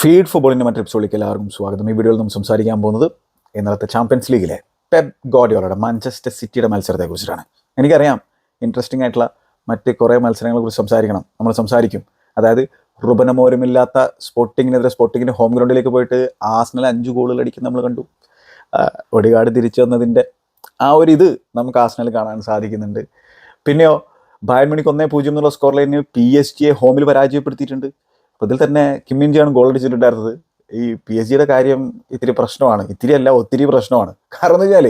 Feed ഫുട്ബോളിന്റെ മറ്റൊരു എപ്പിസോഡിലേക്ക് എല്ലാവർക്കും സ്വാഗതം. ഈ വീഡിയോയിൽ നമ്മൾ സംസാരിക്കാൻ പോകുന്നത് ഇന്നലത്തെ ചാമ്പ്യൻസ് ലീഗിലെ പെപ് ഗോഡിയോളയുടെ മാഞ്ചസ്റ്റർ സിറ്റിയുടെ മത്സരത്തെക്കുറിച്ചിട്ടാണ് എനിക്കറിയാം ഇൻട്രസ്റ്റിംഗ് ആയിട്ടുള്ള മറ്റ് കുറേ മത്സരങ്ങളെ കുറിച്ച് സംസാരിക്കണം. നമ്മൾ സംസാരിക്കും. അതായത് റുബനമോരുമില്ലാത്ത സ്പോർട്ടിങ്ങിനെതിരെ സ്പോർട്ടിങ്ങിന്റെ ഹോം ഗ്രൗണ്ടിലേക്ക് പോയിട്ട് ആസ്നൽ അഞ്ച് ഗോളുകൾ അടിക്കുന്ന നമ്മൾ കണ്ടു. ഒടികാട് തിരിച്ചു വന്നതിന്റെ ആ ഒരു ഇത് നമുക്ക് ആസ്നൽ കാണാൻ സാധിക്കുന്നുണ്ട്. പിന്നെയോ ബയൺ ഒന്നേ പൂജ്യം എന്നുള്ള സ്കോർ ലൈനിൽ പി എസ് ജിയെ ഹോമിൽ പരാജയപ്പെടുത്തിയിട്ടുണ്ട്. അപ്പോൾ ഇതിൽ തന്നെ കിമ്മിൻജിയാണ് ഗോൾ അടിച്ചിട്ടുണ്ടായിരുന്നത്. ഈ പി എസ് ജിയുടെ കാര്യം ഇത്തിരി പ്രശ്നമാണ്. ഇത്തിരി അല്ല ഒത്തിരി പ്രശ്നമാണ്. കാരണം എന്ന് വെച്ചാൽ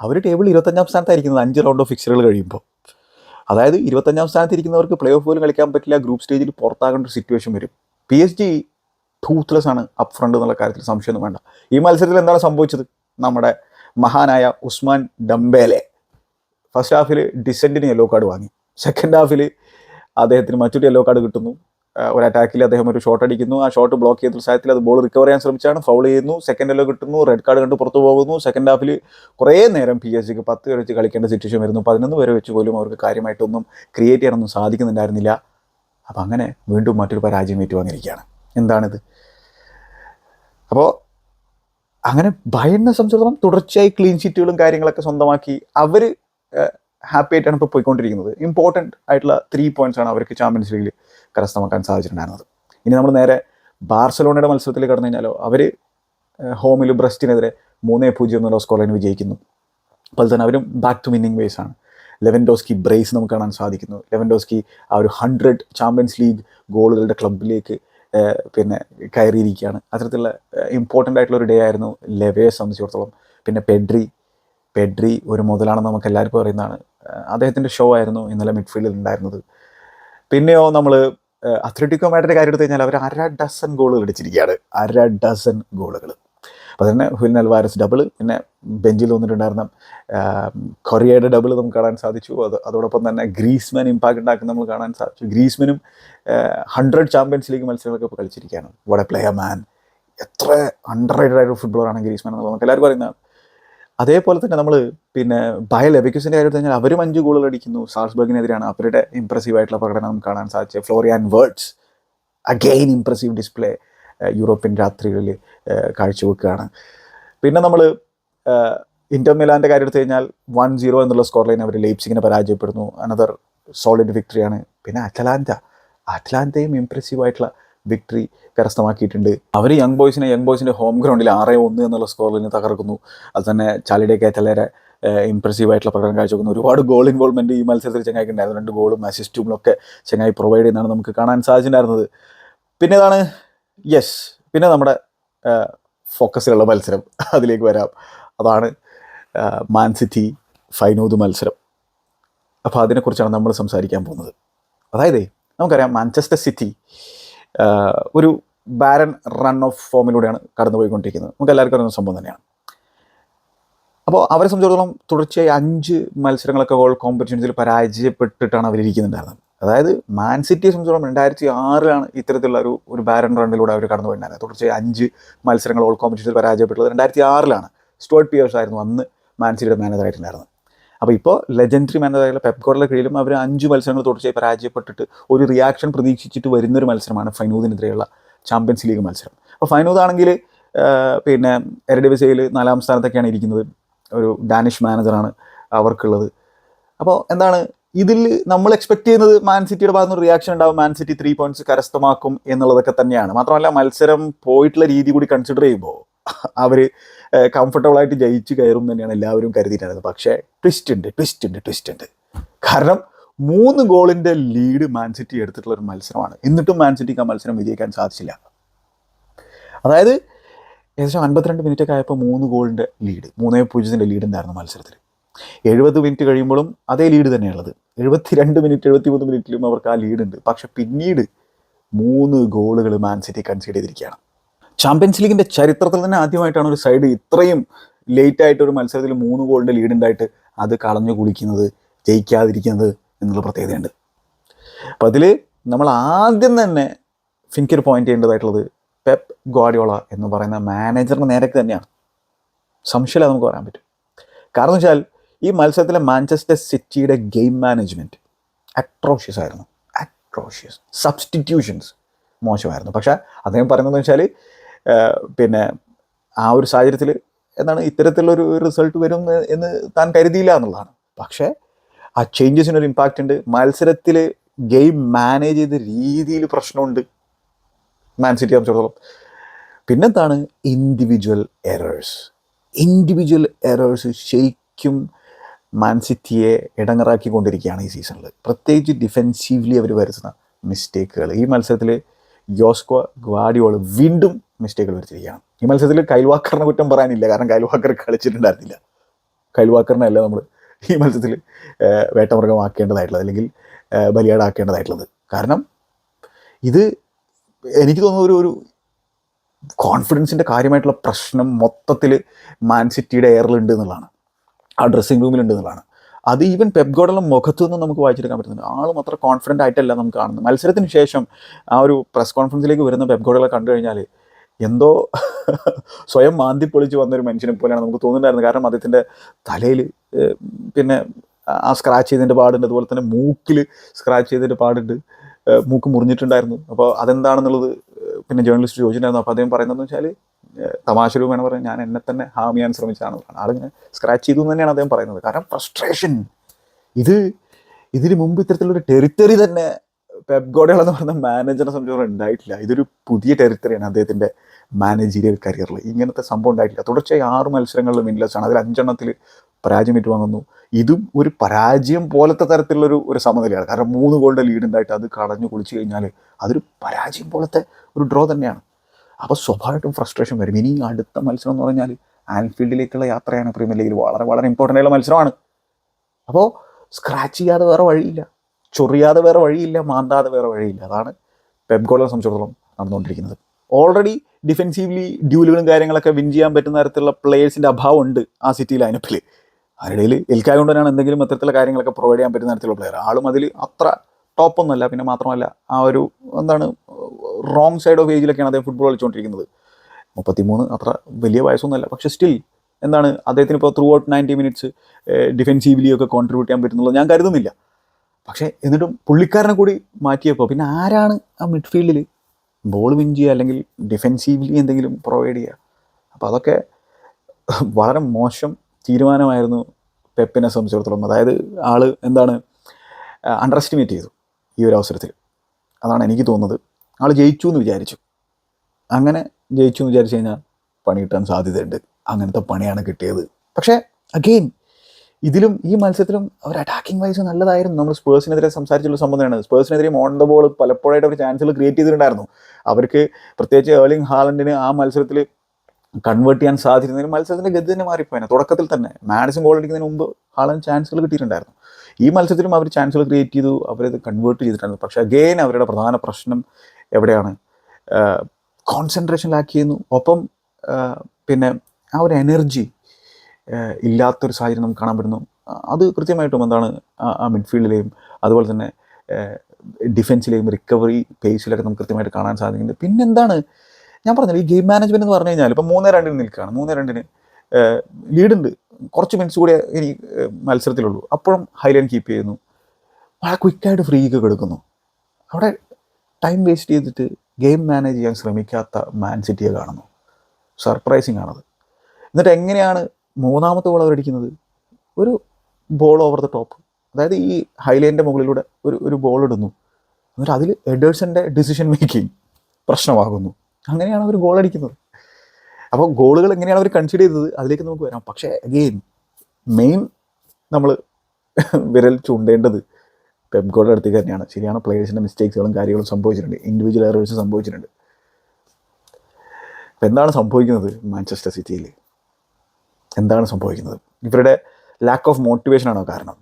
അവർ ടേബിൾ ഇരുപത്തഞ്ചാം സ്ഥാനത്തായിരിക്കുന്നത് അഞ്ച് റൗണ്ട് ഓഫ് ഫിക്സറുകൾ കഴിയുമ്പോൾ. അതായത് ഇരുപത്തഞ്ചാം സ്ഥാനത്ത് ഇരിക്കുന്നവർക്ക് പ്ലേ ഓഫ് പോലും കളിക്കാൻ പറ്റില്ല. ഗ്രൂപ്പ് സ്റ്റേജിൽ പുറത്താകേണ്ട ഒരു സിറ്റുവേഷൻ വരും. പി എസ് ജി ടൂത്ത്ലെസ് ആണ് അപ്പ് ഫ്രണ്ട് എന്നുള്ള കാര്യത്തിൽ സംശയമൊന്നും വേണ്ട. ഈ മത്സരത്തിൽ എന്താണ് സംഭവിച്ചത്? നമ്മുടെ മഹാനായ ഉസ്മാൻ ഡംബേലെ ഫസ്റ്റ് ഹാഫിൽ ഡിസെന്റിന് യെല്ലോ കാർഡ് വാങ്ങി. സെക്കൻഡ് ഹാഫിൽ അദ്ദേഹത്തിന് മറ്റൊരു യെല്ലോ കാർഡ് കിട്ടുന്നു. ഒരു അറ്റാക്കിൽ അദ്ദേഹം ഒരു ഷോട്ട് അടിക്കുന്നു. ആ ഷോട്ട് ബ്ലോക്ക് ചെയ്ത സാഹചര്യത്തിൽ അത് ബോൾ റിക്കവർ ചെയ്യാൻ ശ്രമിച്ചാണ്. ഫൗൾ ചെയ്യുന്നു. സെക്കൻഡ് എല്ലോ കിട്ടുന്നു. റെഡ് കാർഡ് കണ്ട് പുറത്തു പോകുന്നു. സെക്കൻഡ് ഹാഫിൽ കുറേ നേരം പി എസ് ജിക്ക് പത്ത് പേര് വെച്ച് കളിക്കേണ്ട സിറ്റുവേഷൻ വരുന്നു. പതിനൊന്ന് വരെ വെച്ച് പോലും അവർക്ക് കാര്യമായിട്ടൊന്നും ക്രിയേറ്റ് ചെയ്യാനൊന്നും സാധിക്കുന്നുണ്ടായിരുന്നില്ല. അപ്പം അങ്ങനെ വീണ്ടും മറ്റൊരു പരാജയം ഏറ്റുവാങ്ങിയിരിക്കുകയാണ്. എന്താണിത്? അപ്പോൾ അങ്ങനെ ഭയന്നെ സംബന്ധിച്ചിടത്തോളം തുടർച്ചയായി ക്ലീൻ ഷീറ്റുകളും കാര്യങ്ങളൊക്കെ സ്വന്തമാക്കി അവർ ഹാപ്പി ആയിട്ടാണ് ഇപ്പോൾ പോയിക്കൊണ്ടിരിക്കുന്നത്. ഇമ്പോർട്ടന്റ് ആയിട്ടുള്ള ത്രീ പോയിന്റ്സ് ആണ് അവർക്ക് ചാമ്പ്യൻസ് ലീഗിൽ കരസ്ഥമാക്കാൻ സാധിച്ചിട്ടുണ്ടായിരുന്നത്. ഇനി നമ്മൾ നേരെ ബാർസലോണയുടെ മത്സരത്തിൽ കടന്നു കഴിഞ്ഞാലോ അവർ ഹോമിൽ ബ്രസ്റ്റിനെതിരെ മൂന്നേ പൂജ്യം എന്നുള്ള സ്കോർ വിജയിക്കുന്നു. അപ്പോൾ തന്നെ അവരും ബാക്ക് ടു വിന്നിങ് വേസ് ആണ്. ലെവൻഡോസ്കി ബ്രേസ് നമുക്ക് കാണാൻ സാധിക്കുന്നു. ലെവൻഡോസ്കി ആ ഒരു ഹൺഡ്രഡ് ചാമ്പ്യൻസ് ലീഗ് ഗോളുകളുടെ ക്ലബിലേക്ക് പിന്നെ കയറിയിരിക്കുകയാണ്. അത്തരത്തിലുള്ള ഇമ്പോർട്ടന്റ് ആയിട്ടുള്ള ഒരു ഡേ ആയിരുന്നു ലെവയെ സംബന്ധിച്ചിടത്തോളം. പിന്നെ പെഡ്രി പെഡ്രി ഒരു മുതലാണെന്ന് നമുക്ക് എല്ലാവർക്കും അറിയുന്നതാണ്. അദ്ദേഹത്തിന്റെ ഷോ ആയിരുന്നു ഇന്നലെ മിഡ്ഫീൽഡിൽ ഉണ്ടായിരുന്നത്. പിന്നെയോ നമ്മൾ അത്ലറ്റിക്കോ മാഡ്രിഡ് കാര്യം എടുത്തു കഴിഞ്ഞാൽ അവർ അര ഡസൻ ഗോളുകൾ അടിച്ചിരിക്കുകയാണ്. അര ഡസൻ ഗോളുകൾ അപ്പോൾ തന്നെ ഹുൽ അൽവാരസ് ഡബിൾ പിന്നെ ബെഞ്ചിൽ വന്നിട്ടുണ്ടായിരുന്ന കൊറിയയുടെ ഡബിൾ നമുക്ക് കാണാൻ സാധിച്ചു. അത് അതോടൊപ്പം തന്നെ ഗ്രീസ്മാൻ ഇമ്പാക്ട് ഉണ്ടാക്കുന്ന നമുക്ക് കാണാൻ സാധിച്ചു. ഗ്രീസ്മാനും ഹൺഡ്രഡ് ചാമ്പ്യൻസ് ലീഗ് മത്സരങ്ങളൊക്കെ ഇപ്പോൾ കളിച്ചിരിക്കുകയാണ്. വട പ്ലെയർ മാൻ എത്ര അണ്ടർ റൈറ്റഡ് ആയിട്ടുള്ള ഫുട്ബോളറാണ് ഗ്രീസ്മാൻ എന്ന് നമുക്ക് എല്ലാവർക്കും അറിയുന്നതാണ്. അതേപോലെ തന്നെ നമ്മൾ പിന്നെ ബയ എബിക്യൂസിന്റെ കാര്യം കഴിഞ്ഞാൽ അവരും അഞ്ച് ഗോളുകൾ അടിക്കുന്നു. സാൾസ്ബർഗിനെതിരാണ്. അവരുടെ ഇംപ്രസീവ് ആയിട്ടുള്ള പ്രകടനം കാണാൻ സാധിച്ചത്. Florian Wirtz again impressive display European രാത്രികളിൽ കാഴ്ചവെക്കുകയാണ്. പിന്നെ നമ്മൾ ഇന്റർ മിലാന്റെ കാര്യം എടുത്തു കഴിഞ്ഞാൽ വൺ സീറോ എന്നുള്ള സ്കോർ ലൈൻ അവർ ലേപ്സിങ്ങിനെ പരാജയപ്പെടുന്നു. അനദർ സോളിഡ് വിക്ടറിയാണ് പിന്നെ അറ്റലാന്റ. അറ്റ്ലാന്തയും ഇംപ്രസീവ് ആയിട്ടുള്ള വിക്ടറി കരസ്ഥമാക്കിയിട്ടുണ്ട്. അവർ യങ് ബോയ്സിനെ യങ് ബോയ്സിന്റെ ഹോം ഗ്രൗണ്ടിൽ ആറ് ഒന്ന് എന്നുള്ള സ്കോറിൽ തകർക്കുന്നു. അത് തന്നെ ചാലിഡെ കേറ്റലേരെ ഇംപ്രസീവ് ആയിട്ടുള്ള പ്രകടനം കാഴ്ചവെക്കുന്നു. ഒരുപാട് ഗോൾ ഇൻവോൾവ്മെന്റ് ഈ മത്സരത്തിൽ ചെങ്ങായിക്ക് രണ്ട് ഗോളും അസിസ്റ്റും ഒക്കെ ചെങ്ങായി പ്രൊവൈഡ് ചെയ്യുന്നതാണ് നമുക്ക് കാണാൻ സാധിച്ചിട്ടുണ്ടായിരുന്നത്. പിന്നെ ഇതാണ് യെസ് പിന്നെ നമ്മുടെ ഫോക്കസിലുള്ള മത്സരം. അതിലേക്ക് വരാം. അതാണ് മാൻസിറ്റി ഫൈനൂദ് മത്സരം. അപ്പോൾ അതിനെക്കുറിച്ചാണ് നമ്മൾ സംസാരിക്കാൻ പോകുന്നത്. അതായത് നമുക്കറിയാം മാഞ്ചസ്റ്റർ സിറ്റി ഒരു ബാരൻ റൺ ഓഫ് ഫോമിലൂടെയാണ് കടന്നുപോയിക്കൊണ്ടിരിക്കുന്നത്. നമുക്ക് എല്ലാവർക്കും അറിയുന്ന സംഭവം തന്നെയാണ്. അപ്പോൾ അവരെ സംബന്ധിച്ചിടത്തോളം തുടർച്ചയായി അഞ്ച് മത്സരങ്ങളൊക്കെ ഗോൾ കോമ്പറ്റീഷൻസിൽ പരാജയപ്പെട്ടിട്ടാണ് അവരിയ്ക്കുന്നുണ്ടായിരുന്നത് അതായത് മാൻ സംബന്ധിച്ചിടത്തോളം രണ്ടായിരത്തി ആറിലാണ് ഇത്തരത്തിലുള്ള ഒരു ഒരു ബാരൻ റണ്ണിലൂടെ അവർ കടന്നു പോയിട്ടുണ്ടായിരുന്നത് തുടർച്ചയായി അഞ്ച് മത്സരങ്ങൾ ഓൾ കോമ്പറ്റീഷനിൽ പരാജയപ്പെട്ടുള്ളത് രണ്ടായിരത്തി ആറിലാണ് സ്റ്റുവർട്ട് പിയേഴ്സ് ആയിരുന്നു അന്ന് മാൻ സിറ്റിയുടെ മാനേജർ ആയിട്ടുണ്ടായിരുന്നത്. അപ്പോൾ ഇപ്പോൾ ലെജൻഡറി മാനേജറായുള്ള പെപ്കോറിലെ കീഴിലും അവർ അഞ്ച് മത്സരങ്ങൾ തുടർച്ചയായി പരാജയപ്പെട്ടിട്ട് ഒരു റിയാക്ഷൻ പ്രതീക്ഷിച്ചിട്ട് വരുന്നൊരു മത്സരമാണ് ഫൈനൂദിനെതിരെയുള്ള ചാമ്പ്യൻസ് ലീഗ് മത്സരം. അപ്പോൾ ഫൈനൂദ് ആണെങ്കിൽ പിന്നെ എരഡിവിസയിൽ നാലാം സ്ഥാനത്തൊക്കെയാണ് ഇരിക്കുന്നത്. ഒരു ഡാനിഷ് മാനേജറാണ് അവർക്കുള്ളത്. അപ്പോൾ എന്താണ്? ഇതിൽ നമ്മൾ എക്സ്പെക്ട് ചെയ്യുന്നത് മാൻ സിറ്റിയുടെ ഭാഗത്ത് നിന്ന് റിയാക്ഷൻ ഉണ്ടാവും. മാൻ സിറ്റി ത്രീ പോയിന്റ്സ് കരസ്ഥമാക്കും എന്നുള്ളതൊക്കെ തന്നെയാണ്. മാത്രമല്ല മത്സരം പോയിട്ടുള്ള രീതി കൂടി കൺസിഡർ ചെയ്യുമ്പോൾ അവർ കംഫർട്ടബിൾ ജയിച്ചു ജയിച്ച് കയറും തന്നെയാണ് എല്ലാവരും കരുതിയിട്ടുണ്ടായിരുന്നത്. പക്ഷേ ട്വിസ്റ്റ് ഉണ്ട് ട്വിസ്റ്റ് ഉണ്ട് ട്വിസ്റ്റ് ഉണ്ട്. കാരണം മൂന്ന് ഗോളിന്റെ ലീഡ് മാൻ സിറ്റി എടുത്തിട്ടുള്ള ഒരു മത്സരമാണ്. എന്നിട്ടും മാൻ സിറ്റിക്ക് ആ മത്സരം വിജയിക്കാൻ സാധിച്ചില്ല. അതായത് ഏകദേശം അൻപത്തിരണ്ട് മിനിറ്റ് ഒക്കെ ആയപ്പോൾ മൂന്ന് ഗോളിന്റെ ലീഡ് മൂന്നേ പൂജ്യത്തിന്റെ ലീഡ് ഉണ്ടായിരുന്നു മത്സരത്തിൽ. എഴുപത് മിനിറ്റ് കഴിയുമ്പോഴും അതേ ലീഡ് തന്നെയുള്ളത് എഴുപത്തിരണ്ട് മിനിറ്റ് എഴുപത്തിമൂന്ന് മിനിറ്റിലും അവർക്ക് ആ ലീഡ് ഉണ്ട്. പക്ഷെ പിന്നീട് മൂന്ന് ഗോളുകൾ മാൻ സിറ്റി കൺസീഡ് ചെയ്തിരിക്കുകയാണ്. ചാമ്പ്യൻസ് ലീഗിന്റെ ചരിത്രത്തിൽ തന്നെ ആദ്യമായിട്ടാണ് ഒരു സൈഡ് ഇത്രയും ലേറ്റ് ആയിട്ട് ഒരു മത്സരത്തിൽ മൂന്ന് ഗോളിന്റെ ലീഡ് ഉണ്ടായിട്ട് അത് കളഞ്ഞു കുളിക്കുന്നത് ജയിക്കാതിരിക്കുന്നത് എന്നുള്ള പ്രത്യേകതയുണ്ട്. അപ്പം അതിൽ നമ്മൾ ആദ്യം തന്നെ ഫിനിക്കൊരു പോയിന്റ് ചെയ്യേണ്ടതായിട്ടുള്ളത് പെപ്പ് ഗോഡിയോള എന്ന് പറയുന്ന മാനേജറിന് നേരക്ക് തന്നെയാണ്. സംശയമില്ല നമുക്ക് പറയാൻ പറ്റും. കാരണം വെച്ചാൽ ഈ മത്സരത്തിലെ മാഞ്ചസ്റ്റർ സിറ്റിയുടെ ഗെയിം മാനേജ്മെന്റ് അട്രോഷ്യസ് ആയിരുന്നു. അട്രോഷ്യസ് സബ്സ്റ്റിറ്റ്യൂഷൻസ് മോശമായിരുന്നു. പക്ഷേ അദ്ദേഹം പറയുന്നതെന്ന് വെച്ചാൽ പിന്നെ ആ ഒരു സാഹചര്യത്തിൽ എന്താണ് ഇത്തരത്തിലുള്ളൊരു റിസൾട്ട് വരും എന്ന് താൻ കരുതിയില്ല എന്നുള്ളതാണ്. പക്ഷേ ആ ചേഞ്ചസിനൊരു ഇമ്പാക്റ്റ് ഉണ്ട്. മത്സരത്തിൽ ഗെയിം മാനേജ് ചെയ്ത രീതിയിൽ പ്രശ്നമുണ്ട്. മാൻ സിറ്റി സംബന്ധിച്ചിടത്തോളം. പിന്നെന്താണ്? ഇൻഡിവിജ്വൽ എറേഴ്സ് ഇൻഡിവിജ്വൽ എറേഴ്സ് ശരിക്കും മാൻ സിറ്റിയെ ഇടങ്ങറാക്കിക്കൊണ്ടിരിക്കുകയാണ് ഈ സീസണിൽ പ്രത്യേകിച്ച് ഡിഫെൻസീവ്ലി അവർ വരുത്തുന്ന മിസ്റ്റേക്കുകൾ ഈ മത്സരത്തിൽ യോസ്കോ ഗ്വാഡിയോൾ വീണ്ടും മിസ്റ്റേക്കുകൾ വരുത്തിയിരിക്കുകയാണ്. ഈ മത്സരത്തിൽ കൈൽവാക്കറിനെ കുറ്റം പറയാനില്ല. കാരണം കൈൽവാക്കർ കളിച്ചിട്ടുണ്ടായിരുന്നില്ല. കൈൽവാക്കറിനല്ല നമ്മൾ ഈ മത്സരത്തിൽ വേട്ടമൃഗമാക്കേണ്ടതായിട്ടുള്ളത്. അല്ലെങ്കിൽ ബലിയാടാക്കേണ്ടതായിട്ടുള്ളത്. കാരണം ഇത് എനിക്ക് തോന്നുന്ന ഒരു ഒരു കോൺഫിഡൻസിന്റെ കാര്യമായിട്ടുള്ള പ്രശ്നം മൊത്തത്തിൽ മാൻ സിറ്റിയുടെ എയറിലുണ്ട് എന്നുള്ളതാണ്. ആ ഡ്രസ്സിംഗ് റൂമിലുണ്ട് എന്നുള്ളതാണ്. അത് ഈവൻ പെപ്ഗോഡുള്ള മുഖത്തു നിന്നും നമുക്ക് വായിച്ചെടുക്കാൻ പറ്റുന്നുണ്ട്. ആളും അത്ര കോൺഫിഡന്റ് ആയിട്ടല്ല നമുക്ക് കാണുന്നത്. മത്സരത്തിന് ശേഷം ആ ഒരു പ്രസ് കോൺഫറൻസിലേക്ക് വരുന്ന പെപ്ഗോഡുകളെ കണ്ടു കഴിഞ്ഞാൽ എന്തോ സ്വയം മാന്തി പൊളിച്ച് വന്നൊരു മനുഷ്യനെ പോലെയാണ് നമുക്ക് തോന്നുന്നുണ്ടായിരുന്നത്. കാരണം അദ്ദേഹത്തിന്റെ തലയിൽ പിന്നെ ആ സ്ക്രാച്ച് ചെയ്തതിന്റെ പാടുണ്ട്. അതുപോലെ തന്നെ മൂക്കിൽ സ്ക്രാച്ച് ചെയ്തതിന്റെ പാടുണ്ട്. മൂക്ക് മുറിഞ്ഞിട്ടുണ്ടായിരുന്നു. അപ്പോൾ അതെന്താണെന്നുള്ളത് പിന്നെ ജേർണലിസ്റ്റ് ചോദിച്ചിട്ടുണ്ടായിരുന്നു. അപ്പോൾ അദ്ദേഹം പറയുന്നതെന്ന് വെച്ചാൽ തമാശ രൂപേണ പറയാൻ ഞാൻ എന്നെ തന്നെ ഹാം ചെയ്യാൻ ശ്രമിച്ചാണ് ആളിങ്ങനെ സ്ക്രാച്ച് ചെയ്തു തന്നെയാണ് അദ്ദേഹം പറയുന്നത്. കാരണം ഫ്രസ്ട്രേഷൻ ഇത് ഇതിന് മുമ്പ് ഇത്തരത്തിലൊരു ടെറിറ്ററി തന്നെ പെപ്ഗോഡകൾ എന്ന് പറയുന്ന മാനേജറെ സംബന്ധിച്ചോളം ഉണ്ടായിട്ടില്ല. ഇതൊരു പുതിയ ടെറിറ്ററിയാണ് അദ്ദേഹത്തിന്റെ മാനേജീരിയൽ കരിയറിൽ ഇങ്ങനത്തെ സംഭവം ഉണ്ടായിട്ടില്ല. തുടർച്ചയായി ആറ് മത്സരങ്ങളിൽ വിൻലെസ് ആണ്. അതിൽ അഞ്ചെണ്ണത്തിൽ പരാജയം ഏറ്റുവാങ്ങുന്നു ഇതും ഒരു പരാജയം പോലത്തെ തരത്തിലുള്ളൊരു ഒരു സമനിലയാണ്. കാരണം മൂന്ന് ഗോളിന്റെ ലീഡ് ഉണ്ടായിട്ട് അത് കളഞ്ഞു കുളിച്ചു കഴിഞ്ഞാൽ അതൊരു പരാജയം പോലത്തെ ഒരു ഡ്രോ തന്നെയാണ്. അപ്പോൾ സ്വാഭാവികമായിട്ടും ഫ്രസ്ട്രേഷൻ വരും. ഇനി അടുത്ത മത്സരം എന്ന് പറഞ്ഞാൽ ആൻഫീൽഡിലേക്കുള്ള യാത്രയാണ് പ്രീമിയർ ലീഗിൽ വളരെ വളരെ ഇമ്പോർട്ടന്റ് ആയിട്ടുള്ള മത്സരമാണ്. അപ്പോൾ സ്ക്രാച്ച് ചെയ്യാതെ വേറെ വഴിയില്ല. ചൊറിയാതെ വേറെ വഴിയില്ല. മാന്താതെ വേറെ വഴിയില്ല. അതാണ് പെപ് ഗോളെ സംബന്ധിച്ചിടത്തോളം നടന്നുകൊണ്ടിരിക്കുന്നത്. ഓൾറെഡി ഡിഫെൻസീവ്ലി ഡ്യൂലുകളും കാര്യങ്ങളൊക്കെ വിൻ ചെയ്യാൻ പറ്റുന്ന തരത്തിലുള്ള പ്ലേയേഴ്സിന്റെ അഭാവം ഉണ്ട് ആ സിറ്റി ലൈനപ്പിൽ അതിനിടയിൽ എൽക്കായ കൊണ്ട് തന്നെയാണ് എന്തെങ്കിലും അത്തരത്തിലുള്ള കാര്യങ്ങളൊക്കെ പ്രൊവൈഡ് ചെയ്യാൻ പറ്റുന്ന തരത്തിലുള്ള പ്ലെയർ ആളും അതിൽ അത്ര ടോപ്പൊന്നുമല്ല പിന്നെ മാത്രമല്ല ആ ഒരു എന്താണ് റോങ് സൈഡ് ഓഫ് ഏജിലൊക്കെയാണ് അദ്ദേഹം ഫുട്ബോൾ കളിച്ചുകൊണ്ടിരിക്കുന്നത്. മുപ്പത്തിമൂന്ന് അത്ര വലിയ വയസ്സൊന്നുമല്ല. പക്ഷേ സ്റ്റിൽ എന്താണ് അദ്ദേഹത്തിന് ഇപ്പോൾ throughout ninety minutes defensively ഒക്കെ കോൺട്രിബ്യൂട്ട് ചെയ്യാൻ പറ്റുന്നുള്ളത് ഞാൻ കരുതുന്നില്ല. പക്ഷേ എന്നിട്ടും പുള്ളിക്കാരനെ കൂടി മാറ്റിയപ്പോൾ പിന്നെ ആരാണ് ആ മിഡ്ഫീൽഡിൽ ബോൾ വിൻ ചെയ്യുക അല്ലെങ്കിൽ ഡിഫെൻസീവ്ലി എന്തെങ്കിലും പ്രൊവൈഡ് ചെയ്യുക. അപ്പോൾ അതൊക്കെ വളരെ മോശം തീരുമാനമായിരുന്നു പെപ്പിനെ സംബന്ധിച്ചിടത്തോളം. അതായത് ആൾ എന്താണ് അണ്ടർ എസ്റ്റിമേറ്റ് ചെയ്തു ഈ ഒരു അവസരത്തിൽ. അതാണ് എനിക്ക് തോന്നുന്നത്. ആൾ ജയിച്ചു എന്ന് വിചാരിച്ചു. അങ്ങനെ ജയിച്ചു എന്ന് വിചാരിച്ചു കഴിഞ്ഞാൽ പണി കിട്ടാൻ സാധ്യതയുണ്ട്. അങ്ങനത്തെ പണിയാണ് കിട്ടിയത്. പക്ഷേ അഗെയിൻ ഇതിലും ഈ മത്സരത്തിലും അവർ അറ്റാക്കിംഗ് വൈസ് നല്ലതായിരുന്നു. നമ്മൾ സ്പേഴ്സിനെതിരെ സംസാരിച്ചുള്ള സംബന്ധമാണ് സ്പേഴ്സിനെതിരെ ഓൺ ദ ബോൾ പലപ്പോഴായിട്ട് അവർ ചാൻസുകൾ ക്രിയേറ്റ് ചെയ്തിട്ടുണ്ടായിരുന്നു. അവർക്ക് പ്രത്യേകിച്ച് ഏർലിംഗ് ഹാലൻഡിന് ആ മത്സരത്തിൽ കൺവേർട്ട് ചെയ്യാൻ സാധിക്കുന്നതിന് മത്സരത്തിന്റെ ഗതി തന്നെ മാറിപ്പോയാണ് തുടക്കത്തിൽ തന്നെ മാഡിസൺ ഗോൾ അടിക്കുന്നതിന് മുമ്പ് ഹാളൻ ചാൻസുകൾ കിട്ടിയിട്ടുണ്ടായിരുന്നു. ഈ മത്സരത്തിലും അവർ ചാൻസുകൾ ക്രിയേറ്റ് ചെയ്തു. അവരത് കൺവേർട്ട് ചെയ്തിട്ടുണ്ടായിരുന്നു പക്ഷേ അഗെയിൻ അവരുടെ പ്രധാന പ്രശ്നം എവിടെയാണ്? കോൺസെൻട്രേഷൻ ലാക്ക് ചെയ്യുന്നു. ഒപ്പം പിന്നെ ആ ഒരു എനർജി ഇല്ലാത്തൊരു സാഹചര്യം നമുക്ക് കാണാൻ പറ്റുന്നു. അത് കൃത്യമായിട്ടും എന്താണ് ആ- മിഡ്ഫീൽഡിലെയും അതുപോലെ തന്നെ ഡിഫൻസിലെയും റിക്കവറി പേസിലൊക്കെ നമുക്ക് കൃത്യമായിട്ട് കാണാൻ സാധിക്കുന്നുണ്ട്. പിന്നെന്താണ് ഞാൻ പറഞ്ഞില്ല ഈ ഗെയിം മാനേജ്മെന്റ് എന്ന് പറഞ്ഞു കഴിഞ്ഞാൽ ഇപ്പോൾ മൂന്ന് രണ്ടിന് നിൽക്കുകയാണ്. മൂന്ന് രണ്ടിന് ലീഡുണ്ട് കുറച്ച് മിനിറ്റ്സ് കൂടെ ഇനി മത്സരത്തിലുള്ളൂ. അപ്പോഴും ഹൈലൈൻ കീപ്പ് ചെയ്യുന്നു. വളരെ ക്വിക്കായിട്ട് ഫ്രീ ഒക്കെ കൊടുക്കുന്നു അവിടെ ടൈം വേസ്റ്റ് ചെയ്തിട്ട് ഗെയിം മാനേജ് ചെയ്യാൻ ശ്രമിക്കാത്ത മാൻ സിറ്റിയെ കാണുന്നു. സർപ്രൈസിങ് ആണത്. എന്നിട്ട് എങ്ങനെയാണ് മൂന്നാമത്തെ ബോൾ അവരടിക്കുന്നത് ഒരു ബോൾ ഓവർ ദ ടോപ്പ് അതായത് ഈ ഹൈലൈന്റെ മുകളിലൂടെ ഒരു ഒരു ബോൾ ഇടുന്നു. എന്നിട്ട് അതിൽ എഡേഴ്സന്റെ ഡിസിഷൻ മേക്കിംഗ് പ്രശ്നമാകുന്നു. അങ്ങനെയാണ് അവർ ഗോൾ അടിക്കുന്നത്. അപ്പോൾ ഗോളുകൾ എങ്ങനെയാണ് അവർ കൺസിഡർ ചെയ്തത്? അതിലേക്ക് നമുക്ക് വരാം. പക്ഷേ അഗെയിൻ മെയിൻ നമ്മൾ വിരൽ ചൂണ്ടേണ്ടത് പെപ് ഗോളുടെ അടുത്തേക്ക് തന്നെയാണ്. ശരിയാണ് പ്ലേയേഴ്സിന്റെ മിസ്റ്റേക്സുകളും കാര്യങ്ങളും സംഭവിച്ചിട്ടുണ്ട്. ഇൻഡിവിജ്വൽ എറേഴ്സ് സംഭവിച്ചിട്ടുണ്ട്. എന്താണ് സംഭവിക്കുന്നത്? മാഞ്ചസ്റ്റർ സിറ്റിയിൽ എന്താണ് സംഭവിക്കുന്നത്? ഇവരുടെ ലാക്ക് ഓഫ് മോട്ടിവേഷൻ ആണോ കാരണം?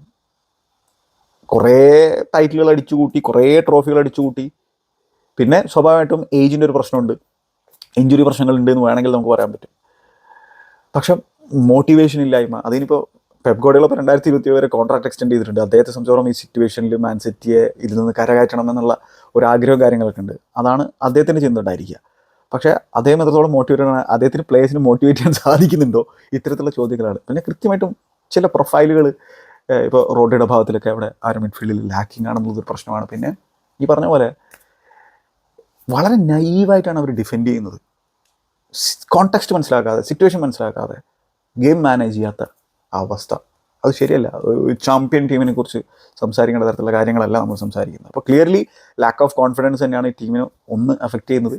കുറേ ടൈറ്റിലുകൾ അടിച്ചു കൂട്ടി കുറേ ട്രോഫികൾ അടിച്ചു കൂട്ടി. പിന്നെ സ്വാഭാവികമായിട്ടും ഏജിന്റെ ഒരു പ്രശ്നമുണ്ട്. ഇഞ്ചുറി പ്രശ്നങ്ങളുണ്ട് എന്ന് വേണമെങ്കിൽ നമുക്ക് പറയാൻ പറ്റും. പക്ഷെ മോട്ടിവേഷൻ ഇല്ലായ്മ അതിനിപ്പോൾ പെപ് ഗോഡികൾ ഇപ്പോൾ രണ്ടായിരത്തി ഇരുപത്തി വരെ കോൺട്രാക്ട് എക്സ്റ്റെൻഡ് ചെയ്തിട്ടുണ്ട്. അദ്ദേഹത്തെ സംബന്ധിച്ചോളം ഈ സിറ്റുവേഷനിൽ മാൻ സിറ്റിയെ ഇതിൽ നിന്ന് കരകയറ്റണം എന്നുള്ള ഒരു ആഗ്രഹവും കാര്യങ്ങളൊക്കെ ഉണ്ട്. അതാണ് അദ്ദേഹത്തിന്റെ ചിന്ത ഉണ്ടായിരിക്കുക. പക്ഷേ അദ്ദേഹം എത്രത്തോളം മോട്ടിവേറ്റ് ആണ് അദ്ദേഹത്തിന് പ്ലേയേഴ്സിന് മോട്ടിവേറ്റ് ചെയ്യാൻ സാധിക്കുന്നുണ്ടോ? ഇത്തരത്തിലുള്ള ചോദ്യങ്ങളാണ്. പിന്നെ കൃത്യമായിട്ടും ചില പ്രൊഫൈലുകൾ ഇപ്പോൾ റോഡയുടെ ഭാഗത്തിലൊക്കെ അവിടെ ആരും മിഡ്ഫീൽഡിൽ ലാക്കിംഗ് ആണെന്നുള്ളൊരു പ്രശ്നമാണ്. പിന്നെ ഈ പറഞ്ഞ പോലെ വളരെ നൈവായിട്ടാണ് അവർ ഡിഫെൻഡ് ചെയ്യുന്നത്. കോണ്ടെക്സ്റ്റ് മനസ്സിലാക്കാതെ സിറ്റുവേഷൻ മനസ്സിലാക്കാതെ ഗെയിം മാനേജ് ചെയ്യാത്ത അവസ്ഥ. അത് ശരിയല്ല. ചാമ്പ്യൻ ടീമിനെ കുറിച്ച് സംസാരിക്കേണ്ട തരത്തിലുള്ള കാര്യങ്ങളല്ല നമ്മൾ സംസാരിക്കുന്നത്. അപ്പോൾ ക്ലിയർലി ലാക്ക് ഓഫ് കോൺഫിഡൻസ് തന്നെയാണ് ഈ ടീമിനെ ഒന്ന് അഫക്റ്റ് ചെയ്യുന്നത്.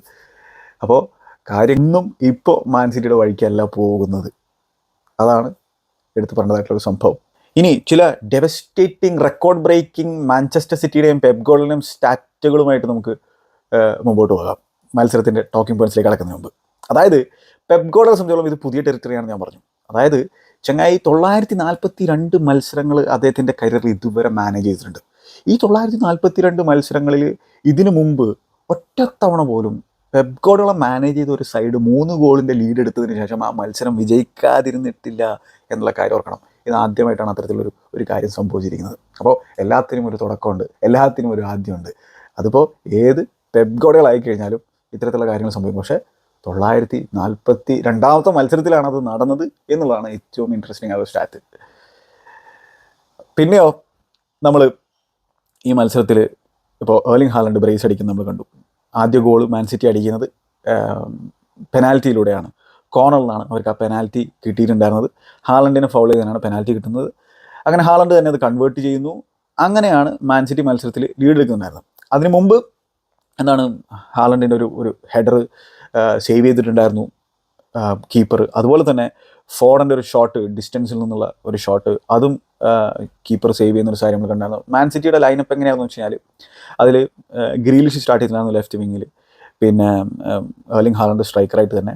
അപ്പോൾ കാര്യങ്ങളും ഇപ്പോൾ മാൻ സിറ്റിയുടെ വഴിക്കല്ല പോകുന്നത്. അതാണ് എടുത്തു പറഞ്ഞതായിട്ടുള്ള ഒരു സംഭവം. ഇനി ചില ഡെവസ്റ്റേറ്റിംഗ് റെക്കോർഡ് ബ്രേക്കിംഗ് മാഞ്ചസ്റ്റർ സിറ്റിയുടെയും പെപ്ഗോളിന്റെയും സ്റ്റാറ്റുകളുമായിട്ട് നമുക്ക് മുമ്പോട്ട് പോകാം. മത്സരത്തിന്റെ ടോക്കിംഗ് പോയിന്റ്സിലേക്ക് കടക്കുന്നതിന് മുമ്പ്. അതായത് പെപ്ഗോളെ സംബന്ധിച്ചോളം ഇത് പുതിയ ടെറിട്ടറിയാണെന്ന് ഞാൻ പറഞ്ഞു. അതായത് ചങ്ങായി തൊള്ളായിരത്തി നാൽപ്പത്തി രണ്ട് മത്സരങ്ങൾ അദ്ദേഹത്തിന്റെ കരിയറിൽ ഇതുവരെ മാനേജ് ചെയ്തിട്ടുണ്ട്. ഈ തൊള്ളായിരത്തി നാൽപ്പത്തി രണ്ട് മത്സരങ്ങളിൽ ഇതിനു മുമ്പ് ഒറ്റത്തവണ പോലും പെപ്ഗോഡോളം മാനേജ് ചെയ്ത ഒരു സൈഡ് മൂന്ന് ഗോളിന്റെ ലീഡ് എടുത്തതിന് ശേഷം ആ മത്സരം വിജയിക്കാതിരുന്നിട്ടില്ല എന്നുള്ള കാര്യം ഓർക്കണം. ഇത് ആദ്യമായിട്ടാണ് അത്തരത്തിലൊരു ഒരു കാര്യം സംഭവിച്ചിരിക്കുന്നത്. അപ്പോൾ എല്ലാത്തിനും ഒരു തുടക്കമുണ്ട്. എല്ലാത്തിനും ഒരു ആദ്യമുണ്ട്. അതിപ്പോൾ ഏത് പെപ്ഗോഡുകളായി കഴിഞ്ഞാലും ഇത്തരത്തിലുള്ള കാര്യങ്ങൾ സംഭവിക്കും. പക്ഷേ തൊള്ളായിരത്തി നാൽപ്പത്തി രണ്ടാമത്തെ മത്സരത്തിലാണ് അത് നടന്നത് എന്നുള്ളതാണ് ഏറ്റവും ഇൻട്രസ്റ്റിംഗ് ആയ സ്റ്റാറ്റ് പിന്നെയോ നമ്മൾ ഈ മത്സരത്തിൽ ഇപ്പോൾ ഏർലിംഗ് ഹാലണ്ട് ബ്രേസ് അടിക്കുന്നത് നമ്മൾ കണ്ടു. ആദ്യ ഗോൾ മാൻ സിറ്റി അടിക്കുന്നത് പെനാൽറ്റിയിലൂടെയാണ്. കോർണറിലാണ് അവർക്ക് ആ പെനാൽറ്റി കിട്ടിയിട്ടുണ്ടായിരുന്നത്. ഹാലൻഡിനെ ഫൗൾ ചെയ്തതിനാണ് പെനാൽറ്റി കിട്ടുന്നത്. അങ്ങനെ ഹാളണ്ട് തന്നെ അത് കൺവേർട്ട് ചെയ്യുന്നു. അങ്ങനെയാണ് മാൻ സിറ്റി മത്സരത്തിൽ ലീഡ് എടുക്കുന്നുണ്ടായിരുന്നത് അതിനു മുമ്പ് എന്താണ് ഹാളണ്ടിന്റെ ഒരു ഒരു ഹെഡർ സേവ് ചെയ്തിട്ടുണ്ടായിരുന്നു കീപ്പർ അതുപോലെ തന്നെ ഫോർഡന്റെ ഒരു ഷോട്ട് ഡിസ്റ്റൻസിൽ നിന്നുള്ള ഒരു ഷോട്ട് അതും കീപ്പർ സേവ് ചെയ്യുന്ന ഒരു കാര്യം നമ്മൾ കണ്ടായിരുന്നു മാൻ സിറ്റിയുടെ ലൈനപ്പ് എങ്ങനെയാണെന്ന് വെച്ച് കഴിഞ്ഞാൽ അതിൽ ഗ്രീലിഷ് സ്റ്റാർട്ട് ചെയ്തിട്ടുണ്ടായിരുന്നു ലെഫ്റ്റ് വിങ്ങിൽ പിന്നെ ഏർലിംഗ് ഹാളിന്റെ സ്ട്രൈക്കറായിട്ട് തന്നെ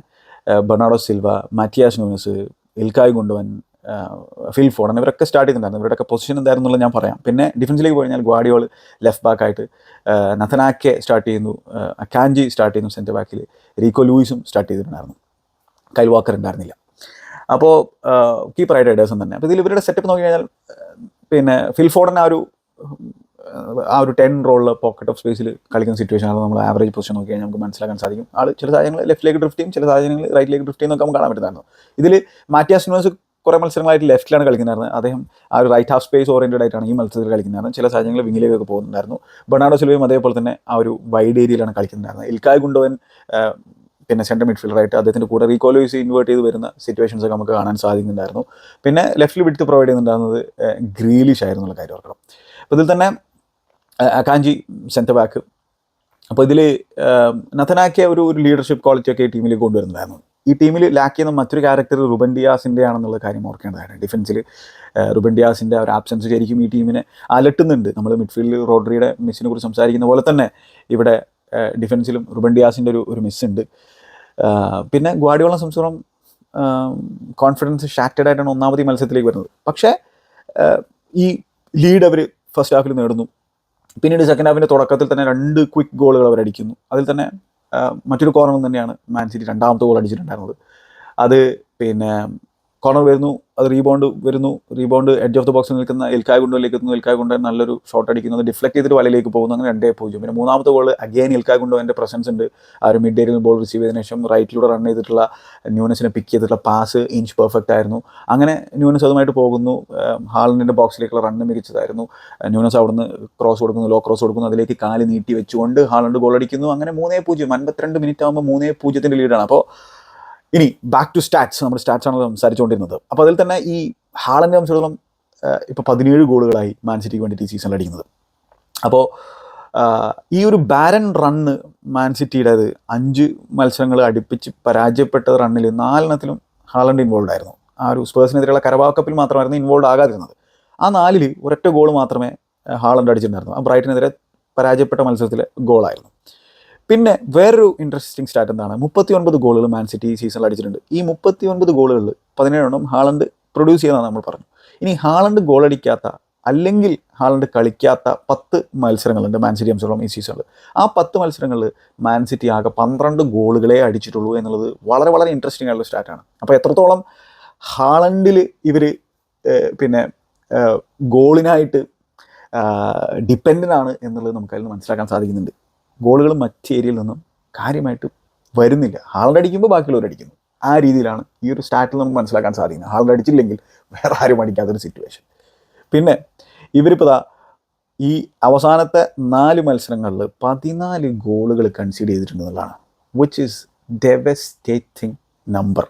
Bernardo Silva Matheus Nunes Ilkay Gundogan Phil Foden ഇവരൊക്കെ സ്റ്റാർട്ട് ചെയ്തിട്ടുണ്ടായിരുന്നു. ഇവരുടെയൊക്കെ പൊസിഷൻ എന്തായിരുന്നു എന്നുള്ളത് ഞാൻ പറയാം. പിന്നെ ഡിഫൻസിലേക്ക് പോയി കഴിഞ്ഞാൽ ഗ്വാഡിയോൾ ലെഫ്റ്റ് ബാക്കായിട്ട് നഥനാക്കെ സ്റ്റാർട്ട് ചെയ്യുന്നു അക്കാൻജി സ്റ്റാർട്ട് ചെയ്യുന്നു സെന്റർ ബാക്കിൽ റീകോ ലൂയിസും സ്റ്റാർട്ട് ചെയ്തിട്ടുണ്ടായിരുന്നു. കൈൽ വാക്കർ ഉണ്ടായിരുന്നില്ല. അപ്പോൾ കീപ്പറായിട്ട് എഡേഴ്സൺ തന്നെ. അപ്പോൾ ഇതിൽ ഇവരുടെ സെറ്റപ്പ് നോക്കി കഴിഞ്ഞാൽ പിന്നെ ഫിൽഫോർഡൻ ആ ഒരു ആ ഒരു ടെൻ റോളിൽ പോക്കറ്റ് ഓഫ് സ്പേസിൽ കളിക്കുന്ന സിറ്റുവേഷൻ ആണ്. നമ്മൾ ആവറേജ് പൊസിഷൻ നോക്കി കഴിഞ്ഞാൽ നമുക്ക് മനസ്സിലാക്കാൻ സാധിക്കും. ആൾ ചില സാഹചര്യങ്ങൾ ലെഫ്റ്റിലേക്ക് ഡ്രിഫ്റ്റ് ചെയ്യും ചില സാഹചര്യങ്ങൾ റൈറ്റിലേക്ക് ഡ്രിഫ്റ്റ് ചെയ്യുന്നൊക്കെ നമുക്ക് കാണാൻ പറ്റുന്നതായിരുന്നു. ഇതിൽ മാറ്റിയാസ് ന്യൂസ് കുറേ മത്സരങ്ങളായിട്ട് ലെഫ്റ്റിലാണ് കളിക്കുന്നതായിരുന്നു. അദ്ദേഹം ആ ഒരു റൈറ്റ് ഹാഫ് സ്പേസ് ഓറിയന്റഡ് ആയിട്ടാണ് ഈ മത്സരത്തിൽ കളിക്കുന്നതായിരുന്നു. ചില സാഹചര്യങ്ങളിൽ വിങ്ങിലേക്കൊക്കെ പോകുന്നുണ്ടായിരുന്നു. ബെർണാഡോ സിൽവയും അതേപോലെ തന്നെ ആ ഒരു വൈഡ് ഏരിയയിലാണ് കളിക്കുന്നുണ്ടായിരുന്നത് ഇൽക്കായ് ഗുണ്ടോവൻ പിന്നെ സെന്റർ മിഡ്ഫീൽഡറായിട്ട് അദ്ദേഹത്തിന്റെ കൂടെ റീകോലോയിസ് ഇൻവേർട്ട് ചെയ്ത് വരുന്ന സിറ്റുവേഷൻസ് ഒക്കെ നമുക്ക് കാണാൻ സാധിക്കുന്നുണ്ടായിരുന്നു. പിന്നെ ലെഫ്റ്റിൽ വിട്ട് പ്രൊവൈഡ് ചെയ്യുന്നുണ്ടായിരുന്നത് ഗ്രീലിഷ് ആയിരുന്നു കാര്യം ഓർക്കണം. അപ്പോൾ ഇതിൽ തന്നെ അക്കാഞ്ചി സെന്റർ ബാക്ക് അപ്പോൾ ഇതിൽ നഥനാക്കിയ ഒരു ഒരു ലീഡർഷിപ്പ് ക്വാളിറ്റി ഒക്കെ ഈ ടീമിൽ കൊണ്ടുവരുന്നുണ്ടായിരുന്നു. ഈ ടീമിൽ ലാക്ക് ചെയ്യുന്ന മറ്റൊരു ക്യാരക്ടർ റുബൻ ഡിയാസിന്റെ ആണെന്നുള്ള കാര്യം ഓർക്കേണ്ടതാണ്. ഡിഫൻസിൽ റുബൻ ഡിയാസിന്റെ ഒരു ആബ്സെൻസ് ശരിക്കും ഈ ടീമിനെ അലട്ടുന്നുണ്ട്. നമ്മൾ മിഡ്ഫീൽഡിൽ റോഡറിയുടെ മിസ്സിനെ കുറിച്ച് സംസാരിക്കുന്ന പോലെ തന്നെ ഇവിടെ ഡിഫൻസിലും റുബൻ ഡിയാസിന്റെ ഒരു ഒരു മിസ്സുണ്ട് പിന്നെ ഗ്വാഡിയോളെ സംബന്ധിച്ചിടത്തോളം കോൺഫിഡൻസ് ഷാറ്റഡ് ആയിട്ടാണ് ഒന്നാമത് ഈ മത്സരത്തിലേക്ക് വരുന്നത്. പക്ഷേ ഈ ലീഡ് അവർ ഫസ്റ്റ് ഹാഫിൽ നേടുന്നു. പിന്നീട് സെക്കൻഡ് ഹാഫിന്റെ തുടക്കത്തിൽ തന്നെ രണ്ട് ക്വിക്ക് ഗോളുകൾ അവർ അടിക്കുന്നു അതിൽ തന്നെ മറ്റൊരു കോർണർ തന്നെയാണ് മാൻ സിറ്റി രണ്ടാമത്തെ ഗോൾ അടിച്ചിട്ടുണ്ടായിരുന്നത്. അത് പിന്നെ കോർണർ വരുന്നു അത് റീബൗണ്ട് വരുന്നു. റീബൗണ്ട് എഡ്ജ് ഓഫ് ദ ബോക്സിൽ നിൽക്കുന്ന എൽക്കായ് ഗുണ്ടോയിലേക്ക് എത്തുന്നു. എൽക്കായ് കൊണ്ട് നല്ലൊരു ഷോട്ട് അടിക്കുന്നത് ഡിഫ്ലക്ട് ചെയ്തിട്ട് വലയിലേക്ക് പോകുന്നു. അങ്ങനെ രണ്ടേ പൂജ്യം. പിന്നെ മൂന്നാമത്തെ ഗോൾ അഗെയിൻ എൽക്കായ് കൊണ്ടുവന്റെ പ്രസൻസ് ഉണ്ട്. ആ ഒരു മിഡ് ഏരിയയിൽ ബോൾ റിസീവ് ചെയ്തതിനു ശേഷം റൈറ്റിലൂടെ റൺ ചെയ്തിട്ടുള്ള ന്യൂനസിനെ പിക്ക് ചെയ്തിട്ടുള്ള പാസ് ഇഞ്ച് പെർഫെക്റ്റ് ആയിരുന്നു. അങ്ങനെ ന്യൂനസ് അതുമായിട്ട് പോകുന്നു. ഹാളിന്റെ ബോക്സിലേക്കുള്ള റണ്ണ് മികച്ചതായിരുന്നു. ന്യൂനസ് അവിടുന്ന് ക്രോസ് കൊടുക്കുന്നു ലോ ക്രോസ് കൊടുക്കുന്നു. അതിലേക്ക് കാൽ നീട്ടി വെച്ചുകൊണ്ട് ഹാളണ്ട് ഗോൾ അടിക്കുന്നു. അങ്ങനെ മൂന്നേ പൂജ്യം അൻപത്തിരണ്ട് മിനിറ്റ് ആകുമ്പോൾ മൂന്നേ പൂജ്യത്തിന്റെ ലീഡാണ് അപ്പോൾ ഇനി ബാക്ക് ടു സ്റ്റാറ്റ്സ് നമ്മുടെ സ്റ്റാറ്റ്സ് ആണ് സംസാരിച്ചുകൊണ്ടിരുന്നത്. അപ്പോൾ അതിൽ തന്നെ ഈ ഹാളന്റെ സംബന്ധിച്ചിടത്തോളം ഇപ്പോൾ പതിനേഴ് ഗോളുകളായി മാൻ സിറ്റിക്ക് വേണ്ടിയിട്ട് ഈ സീസണിൽ അടിക്കുന്നത്. അപ്പോൾ ഈ ഒരു ബാരൻ റണ്ണ് മാൻ സിറ്റിയുടേത് അഞ്ച് മത്സരങ്ങൾ അടുപ്പിച്ച് പരാജയപ്പെട്ട റണ്ണിൽ നാലെണ്ണത്തിലും ഹാളണ്ട് ഇൻവോൾവ് ആയിരുന്നു. ആ ഒരു സ്പേഴ്സിനെതിരെയുള്ള കരവാ കപ്പിൽ മാത്രമായിരുന്നു ഇൻവോൾവ് ആകാതിരുന്നത്. ആ നാലിൽ ഒരൊറ്റ ഗോൾ മാത്രമേ ഹാളണ്ട് അടിച്ചിട്ടുണ്ടായിരുന്നു ആ ബ്രൈറ്റിനെതിരെ പരാജയപ്പെട്ട മത്സരത്തിലെ ഗോളായിരുന്നു. പിന്നെ വേറൊരു ഇൻട്രസ്റ്റിംഗ് സ്റ്റാറ്റ് എന്താണ്? മുപ്പത്തി ഒൻപത് ഗോളുകൾ മാൻ സിറ്റി ഈ സീസണിൽ അടിച്ചിട്ടുണ്ട്. ഈ മുപ്പത്തി ഒൻപത് ഗോളുകളിൽ പതിനേഴെണ്ണം ഹാളണ്ട് പ്രൊഡ്യൂസ് ചെയ്യുന്നതാണ് നമ്മൾ പറഞ്ഞു ഇനി ഹാളണ്ട് ഗോളടിക്കാത്ത അല്ലെങ്കിൽ ഹാളണ്ട് കളിക്കാത്ത പത്ത് മത്സരങ്ങളുണ്ട് മാൻ സിറ്റി എംസോളം ഈ സീസണിൽ ആ പത്ത് മത്സരങ്ങളിൽ മാൻ സിറ്റി ആകെ പന്ത്രണ്ട് ഗോളുകളെ അടിച്ചിട്ടുള്ളൂ എന്നുള്ളത് വളരെ വളരെ ഇൻട്രസ്റ്റിംഗ് ആയിട്ടുള്ള സ്റ്റാറ്റാണ് അപ്പോൾ എത്രത്തോളം ഹാളണ്ടിൽ ഇവർ പിന്നെ ഗോളിനായിട്ട് ഡിപ്പെൻഡന്റ് ആണ് എന്നുള്ളത് നമുക്കതിൽ മനസ്സിലാക്കാൻ സാധിക്കുന്നുണ്ട്. ഗോളുകൾ മറ്റ് ഏരിയയിൽ നിന്നും കാര്യമായിട്ട് വരുന്നില്ല. ഹാളിന്റെ അടിക്കുമ്പോൾ ബാക്കിയുള്ളവർ അടിക്കുന്നു. ആ രീതിയിലാണ് ഈ ഒരു സ്റ്റാറ്റിൽ നമുക്ക് മനസ്സിലാക്കാൻ സാധിക്കുന്നത്. ഹാളിന്റെ അടിച്ചില്ലെങ്കിൽ വേറെ ആരും അടിക്കാത്തൊരു സിറ്റുവേഷൻ പിന്നെ ഇവരിപ്പോൾ ഈ അവസാനത്തെ നാല് മത്സരങ്ങളിൽ പതിനാല് ഗോളുകൾ കൺസീഡ് ചെയ്തിട്ടുണ്ടെന്നുള്ളതാണ് വിച്ച് ഈസ് ഡെവസ്റ്റേറ്റിംഗ് നമ്പർ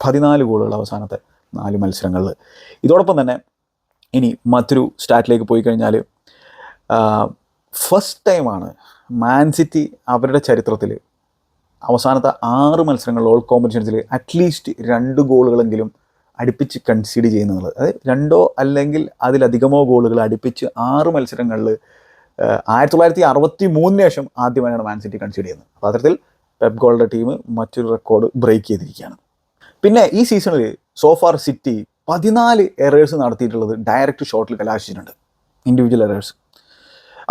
പതിനാല് ഗോളുകൾ അവസാനത്തെ നാല് മത്സരങ്ങളിൽ. ഇതോടൊപ്പം തന്നെ ഇനി മറ്റൊരു സ്റ്റാറ്റിലേക്ക് പോയി കഴിഞ്ഞാൽ ഫസ്റ്റ് ടൈമാണ് മാൻ സിറ്റി അവരുടെ ചരിത്രത്തിൽ അവസാനത്തെ ആറ് മത്സരങ്ങൾ ഓൾ കോമ്പറ്റീഷൻസിൽ അറ്റ്ലീസ്റ്റ് രണ്ട് ഗോളുകളെങ്കിലും അടുപ്പിച്ച് കൺസീഡ് ചെയ്യുന്നത്. അതായത് രണ്ടോ അല്ലെങ്കിൽ അതിലധികമോ ഗോളുകൾ അടുപ്പിച്ച് ആറ് മത്സരങ്ങളിൽ ആയിരത്തി തൊള്ളായിരത്തി അറുപത്തി മൂന്നിന് ശേഷം ആദ്യമായാണ് മാൻ സിറ്റി കൺസീഡ് ചെയ്യുന്നത്. അപ്പോൾ അത്തരത്തിൽ പെപ് ഗോളുടെ ടീം മറ്റൊരു റെക്കോർഡ് ബ്രേക്ക് ചെയ്തിരിക്കുകയാണ്. പിന്നെ ഈ സീസണിൽ സോഫാർ സിറ്റി പതിനാല് എറേഴ്സ് നടത്തിയിട്ടുള്ളത് ഡയറക്റ്റ് ഷോട്ടിൽ കലാശിച്ചിട്ടുണ്ട്. ഇൻഡിവിജ്വൽ എറേഴ്സ്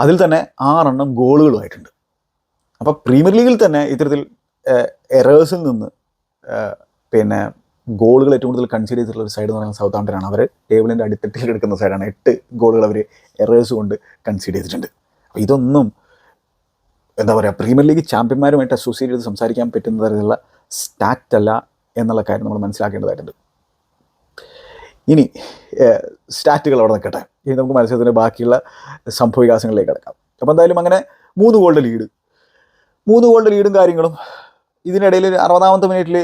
അതിൽ തന്നെ ആറെണ്ണം ഗോളുകളുമായിട്ടുണ്ട്. അപ്പോൾ പ്രീമിയർ ലീഗിൽ തന്നെ ഇത്തരത്തിൽ എറേഴ്സിൽ നിന്ന് പിന്നെ ഗോളുകൾ ഏറ്റവും കൂടുതൽ കൺസിഡർ ചെയ്തിട്ടുള്ള ഒരു സൈഡ് എന്ന് പറയുന്നത് സൗത്ത് ആംപ്ടനാണ് അവർ ടേബിളിന്റെ അടിത്തട്ടിൽ എടുക്കുന്ന സൈഡാണ് എട്ട് ഗോളുകൾ അവർ എറേഴ്സ് കൊണ്ട് കൺസിഡർ ചെയ്തിട്ടുണ്ട്. അപ്പോൾ ഇതൊന്നും എന്താ പറയുക പ്രീമിയർ ലീഗ് ചാമ്പ്യന്മാരുമായിട്ട് അസോസിയേറ്റ് ചെയ്ത് സംസാരിക്കാൻ പറ്റുന്ന തരത്തിലുള്ള സ്റ്റാറ്റ് അല്ല എന്നുള്ള കാര്യം നമ്മൾ മനസ്സിലാക്കേണ്ടതായിട്ടുണ്ട്. ഇനി സ്റ്റാറ്റുകൾ അവിടെ നിൽക്കട്ടെ. ഇനി നമുക്ക് മത്സരത്തിന്റെ ബാക്കിയുള്ള സംഭവവികാസങ്ങളിലേക്ക് കിടക്കാം. അപ്പോൾ എന്തായാലും അങ്ങനെ മൂന്ന് ഗോളിന്റെ ലീഡ് മൂന്ന് ഗോളിന്റെ ലീഡും കാര്യങ്ങളും ഇതിനിടയിൽ അറുപതാമത്തെ മിനിറ്റിൽ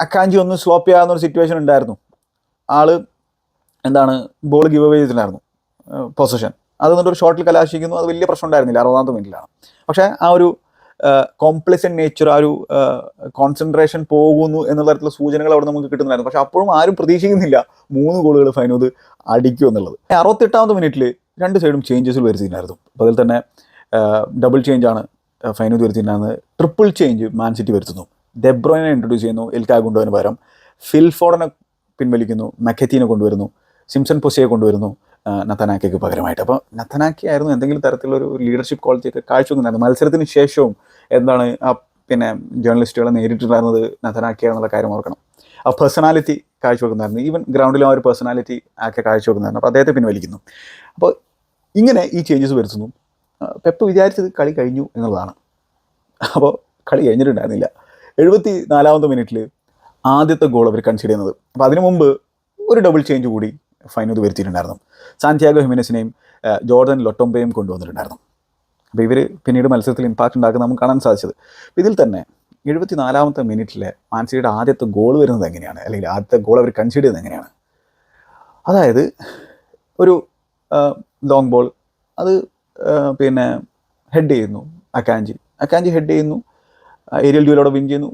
അക്കാഞ്ചി ഒന്ന് സ്ലോപ്പ് ചെയ്യാവുന്നൊരു സിറ്റുവേഷൻ ഉണ്ടായിരുന്നു. ആൾ എന്താണ് ബോൾ ഗിവ് അവേ ചെയ്തിട്ടുണ്ടായിരുന്നു. പൊസിഷൻ അത് എന്നിട്ട് ഒരു ഷോട്ടിൽ കലാശിക്കുന്നു. അത് വലിയ പ്രശ്നം ഉണ്ടായിരുന്നില്ല. അറുപതാമത്തെ മിനിറ്റിലാണ് പക്ഷേ ആ ഒരു കോംപ്ലസൻ നേച്ചർ ആ ഒരു കോൺസെൻട്രേഷൻ പോകുന്നു എന്നുള്ള തരത്തിലുള്ള സൂചനകൾ അവിടെ നമുക്ക് കിട്ടുന്നുണ്ടായിരുന്നു. പക്ഷെ അപ്പോഴും ആരും പ്രതീക്ഷിക്കുന്നില്ല മൂന്ന് ഗോളുകൾ ഫൈനോത് അടിക്കും എന്നുള്ളത്. അറുപത്തെട്ടാമത് മിനിറ്റിൽ രണ്ട് സൈഡും ചേഞ്ചസ് വരുത്തിയിട്ടുണ്ടായിരുന്നു. അപ്പോൾ അതിൽ തന്നെ ഡബിൾ ചേഞ്ച് ആണ് ഫൈനോത് വരുത്തിയിട്ടുണ്ടായിരുന്നത്. ട്രിപ്പിൾ ചേഞ്ച് മാൻ സിറ്റി വരുത്തുന്നു. ഡെബ്രോയിനെ ഇൻട്രൊഡ്യൂസ് ചെയ്യുന്നു എൽക്കാ കൊണ്ടുവരുന്ന പകരം. ഫിൽഫോർഡിനെ പിൻവലിക്കുന്നു മെക്കത്തീനെ കൊണ്ടുവരുന്നു സിംസൺ പൊസിയെ കൊണ്ടുവരുന്നു. നത്തനാക്കയ്ക്ക് പകരമായിട്ട്. അപ്പോൾ നത്തനാക്കി ആയിരുന്നു എന്തെങ്കിലും തരത്തിലുള്ള ഒരു ലീഡർഷിപ്പ് ക്വാളിറ്റി ഒക്കെ കാഴ്ചവെക്കുന്നുണ്ടായിരുന്നു. മത്സരത്തിന് ശേഷവും എന്താണ് ആ പിന്നെ ജേർണലിസ്റ്റുകളെ നേരിട്ടുണ്ടായിരുന്നത് നത്തനാക്കിയാണെന്നുള്ള കാര്യം ഓർക്കണം. ആ പേഴ്സണാലിറ്റി കാഴ്ചവെക്കുന്നുണ്ടായിരുന്നു. ഈവൻ ഗ്രൗണ്ടിലും ആ ഒരു പേഴ്സണാലിറ്റി ഒക്കെ കാഴ്ചവെക്കുന്നുണ്ടായിരുന്നു. അപ്പോൾ അദ്ദേഹത്തെ പിൻവലിക്കുന്നു. അപ്പോൾ ഇങ്ങനെ ഈ ചേഞ്ചസ് വരുത്തുന്നു. പെപ്പ് വിചാരിച്ചത് കളി കഴിഞ്ഞു എന്നുള്ളതാണ്. അപ്പോൾ കളി കഴിഞ്ഞിട്ടുണ്ടായിരുന്നില്ല. എഴുപത്തി നാലാമത്തെ മിനിറ്റിൽ ആദ്യത്തെ ഗോൾ അവർ കൺസിഡർ ചെയ്യുന്നത്. അപ്പോൾ അതിനു മുമ്പ് ഒരു ഡബിൾ ചേഞ്ച് കൂടി ഫൈനൽ വരുത്തിയിട്ടുണ്ടായിരുന്നു. സാന്ത്യാഗോ ഹിമിനസിനെയും ജോർദൻ ലൊട്ടോംബയും കൊണ്ടുവന്നിട്ടുണ്ടായിരുന്നു. അപ്പോൾ ഇവർ പിന്നീട് മത്സരത്തിൽ ഇമ്പാക്റ്റ് ഉണ്ടാക്കുന്ന നമുക്ക് കാണാൻ സാധിച്ചത്. ഇതിൽ തന്നെ എഴുപത്തി നാലാമത്തെ മിനിറ്റിലെ മാൻസിയുടെ ആദ്യത്തെ ഗോൾ വരുന്നത് എങ്ങനെയാണ്? അല്ലെങ്കിൽ ആദ്യത്തെ ഗോൾ അവർ കൺസിഡർ ചെയ്യുന്നത് എങ്ങനെയാണ്? അതായത് ഒരു ലോങ് ബോൾ അത് പിന്നെ ഹെഡ് ചെയ്യുന്നു അക്കാഞ്ചി. അക്കാഞ്ചി ഹെഡ് ചെയ്യുന്നു ഏരിയൽ ഡ്യൂലോടെ വിൻ ചെയ്യുന്നു.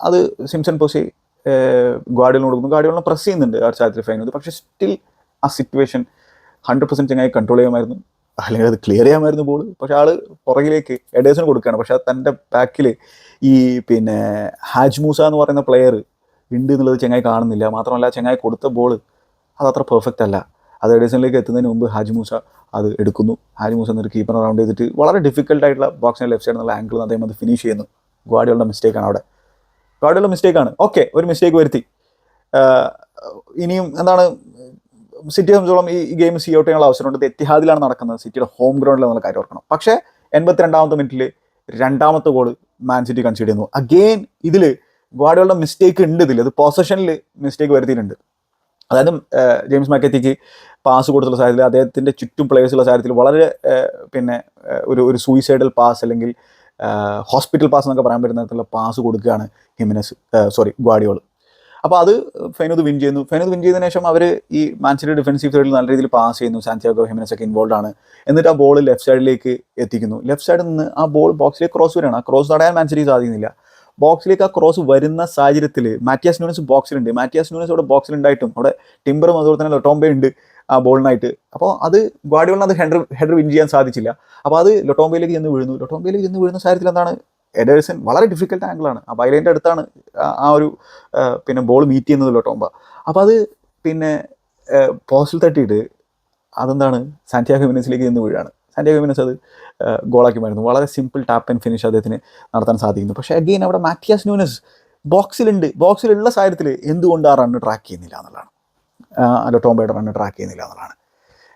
അത് സിംസൺ പൊസി ഗാഡിയോളിന് കൊടുക്കുന്നു. ഗാഡിയോളിനെ പ്രസ് ചെയ്യുന്നുണ്ട്. ചാരിത്ര ഫൈനൽ പക്ഷേ സ്റ്റിൽ ആ സിറ്റുവേഷൻ ഹൺഡ്രഡ് പെർസെന്റ് ചങ്ങായി കൺട്രോൾ ചെയ്യാമായിരുന്നു. അല്ലെങ്കിൽ അത് ക്ലിയർ ചെയ്യാമായിരുന്നു ബോൾ പക്ഷെ ആൾ പുറകിലേക്ക് എഡേഴ്സിന് കൊടുക്കുകയാണ്. പക്ഷെ തന്റെ ബാക്കിൽ ഈ പിന്നെ ഹാജ്മൂസ എന്ന് പറയുന്ന പ്ലെയർ ഉണ്ട് എന്നുള്ളത് ചെങ്ങായി കാണുന്നില്ല. മാത്രമല്ല ചെങ്ങായി കൊടുത്ത ബോൾ അത് അത്ര പെർഫെക്റ്റ് അല്ല. അത് എഡേഴ്സണിലേക്ക് എത്തുന്നതിന് മുമ്പ് ഹാജ്മൂസ അത് എടുക്കുന്നു. ഹാജ്മൂസ എന്നൊരു കീപ്പർ റൗണ്ട് ചെയ്തിട്ട് വളരെ ഡിഫിക്കൽട്ടായിട്ടുള്ള ബോക്സിന്റെ ലെഫ്റ്റ് സൈഡ് എന്നുള്ള ആംഗിൾ അദ്ദേഹം അത് ഫിനിഷ് ചെയ്യുന്നു. ഗാഡിയോളുടെ മിസ്റ്റേക്കാണ് അവിടെ. ഗാഡിയോളുടെ ആണ്. ഓക്കെ ഒരു മിസ്റ്റേക്ക് വരുത്തി. ഇനിയും എന്താണ് സിറ്റി സംബന്ധിച്ചോളം ഈ ഗെയിം സി ഔട്ട് ചെയ്യാനുള്ള അവസരമുണ്ട്. എത്തിഹാദിലാണ് നടക്കുന്നത്. സിറ്റിയുടെ ഹോം ഗ്രൗണ്ടിൽ നമ്മൾ കാര്യം ഓർക്കണം. പക്ഷേ എൺപത്തിരണ്ടാമത്തെ മിനിറ്റിൽ രണ്ടാമത്തെ ഗോൾ മാൻ സിറ്റി കൺസീഡ് ചെയ്യുന്നു. അഗെയിൻ ഇതിൽ ഗാഡുള്ള മിസ്റ്റേക്ക് ഉണ്ട് ഇതിൽ അത് പൊസഷനിൽ മിസ്റ്റേക്ക് വരുത്തിയിട്ടുണ്ട്. അതായത് ജെയിംസ് മാക്കറ്റിക്ക് പാസ് കൊടുത്തുള്ള സാഹചര്യത്തിൽ അദ്ദേഹത്തിന്റെ ചുറ്റും പ്ലേയേഴ്സുള്ള സാഹചര്യത്തിൽ വളരെ പിന്നെ ഒരു ഒരു സൂയിസൈഡൽ പാസ് അല്ലെങ്കിൽ ഹോസ്പിറ്റൽ പാസ് എന്നൊക്കെ പറയാൻ പറ്റുന്ന തരത്തിലുള്ള പാസ് കൊടുക്കുകയാണ് ഹിമിനസ് സോറി ഗ്വാഡിയോൾ അപ്പോൾ അത് ഫൈനത് വിൻ ചെയ്യുന്നു. ഫൈനത് വിൻ ചെയ്തതിനു ശേഷം അവർ ഈ മാൻസിറ്റി ഡിഫൻസീവ് സൈഡിൽ നല്ല രീതിയിൽ പാസ് ചെയ്യുന്നു. സാന്റിയാഗോ ഹെമിനസ് ഒക്കെ ഇൻവോൾവ് ആണ്. എന്നിട്ട് ആ ബോൾ ലെഫ്റ്റ് സൈഡിലേക്ക് എത്തിക്കുന്നു. ലെഫ്റ്റ് സൈഡിൽ നിന്ന് ആ ബോൾ ബോക്സിലേക്ക് ക്രോസ് വരികയാണ്. ആ ക്രോസ് തടയാൻ മാൻസിറ്റി സാധിക്കുന്നില്ല ബോക്സിലേക്ക് ആ ക്രോസ് വരുന്ന സാഹചര്യത്തിൽ മാറ്റിയാസ് ന്യൂനസ് ബോക്സിലുണ്ട് മാറ്റിയാസ് ന്യൂനസ് അവിടെ ബോക്സിലുണ്ടായിട്ടും അവിടെ ടിംബറും അതുപോലെ തന്നെ ലൊട്ടോംബെ ഉണ്ട്. ബോളിനായിട്ട്. അപ്പോൾ അത് ഗ്വാഡിയോളിന് അത് ഹെഡർ ഹെഡർ വിൻ ചെയ്യാൻ സാധിച്ചില്ല. അപ്പോൾ അത് ലൊട്ടോംബയിലേക്ക് ചെന്ന് വീഴുന്നു. ലൊട്ടോംബയിലേക്ക് ചെന്ന് വീഴുന്ന സാഹചര്യത്തിൽ എന്താണ്? എഡേഴ്സൺ വളരെ ഡിഫിക്കൽട്ട് ആംഗിളാണ് ആ ബൈലൈന്റെ അടുത്താണ് ആ- ഒരു പിന്നെ ബോൾ മീറ്റ് ചെയ്യുന്നത് ലൊട്ടോംബ. അപ്പോൾ അത് പിന്നെ പോസ്റ്റിൽ തട്ടിയിട്ട് അതെന്താണ്? സാന്റിയാഗോ മിനസിലേക്ക് ചെന്ന് വീഴാണ്. സാന്റിയാഗോ മിനസ് അത് ഗോളാക്കി മാറുന്നു വളരെ സിമ്പിൾ ടാപ്പ് ആൻഡ് ഫിനിഷ് അദ്ദേഹത്തിന് നടത്താൻ സാധിക്കുന്നു. പക്ഷേ അഗെയിൻ അവിടെ മാറ്റിയാസ് ന്യൂനസ് ബോക്സിലുണ്ട് ബോക്സിലുള്ള സാഹചര്യത്തിൽ എന്തുകൊണ്ട് ആ റണ്ണ് ട്രാക്ക് ചെയ്യുന്നില്ല എന്നുള്ളതാണ്. അല്ല ടോംബയുടെ റണ്ണ് ട്രാക്ക് ചെയ്യുന്നില്ല എന്നുള്ളതാണ്.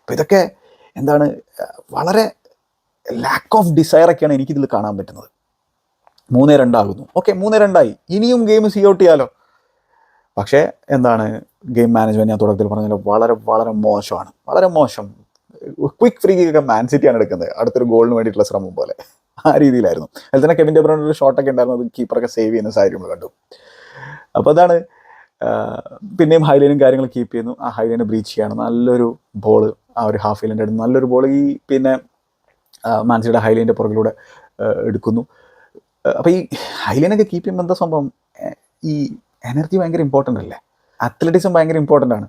അപ്പോൾ ഇതൊക്കെ എന്താണ് വളരെ ലാക്ക് ഓഫ് ഡിസയറൊക്കെയാണ് എനിക്കിതിൽ കാണാൻ പറ്റുന്നത്. മൂന്നേ രണ്ടാകുന്നു. ഓക്കെ മൂന്നേ രണ്ടായി. ഇനിയും ഗെയിം സി ഔട്ട് ചെയ്യാലോ പക്ഷേ എന്താണ് ഗെയിം മാനേജ്മെന്റ് ഞാൻ തുടക്കത്തിൽ പറഞ്ഞാൽ വളരെ വളരെ മോശമാണ്. വളരെ മോശം. ക്വിക്ക് ഫ്രീ ഒക്കെ മാൻ സിറ്റിയാണ് എടുക്കുന്നത്. അടുത്തൊരു ഗോളിന് വേണ്ടിയിട്ടുള്ള ശ്രമം പോലെ. ആ രീതിയിലായിരുന്നു. അതിൽ തന്നെ കെവിൻ ഒരു ഷോട്ടൊക്കെ ഉണ്ടായിരുന്നു അത് കീപ്പറൊക്കെ സേവ് ചെയ്യുന്ന സാഹചര്യം കണ്ടു. അപ്പോൾ അതാണ് പിന്നെയും ഹൈലൈനും കാര്യങ്ങൾ കീപ്പ് ചെയ്യുന്നു. ആ ഹൈലൈനെ ബ്രീച്ച് ചെയ്യാണ്. നല്ലൊരു ബോൾ ആ ഒരു ഹാഫ് ഹൈലൈന്റെ അടുത്ത് നല്ലൊരു ബോൾ ഈ പിന്നെ മാൻസിയുടെ ഹൈലൈന്റെ പുറകിലൂടെ എടുക്കുന്നു. അപ്പോൾ ഈ ഹൈലൈനൊക്കെ കീപ്പ് ചെയ്യുമ്പോൾ എന്താ സംഭവം? ഈ എനർജി ഭയങ്കര ഇമ്പോർട്ടന്റ് അല്ലേ? അത്ലറ്റിസം ഭയങ്കര ഇമ്പോർട്ടന്റ് ആണ്.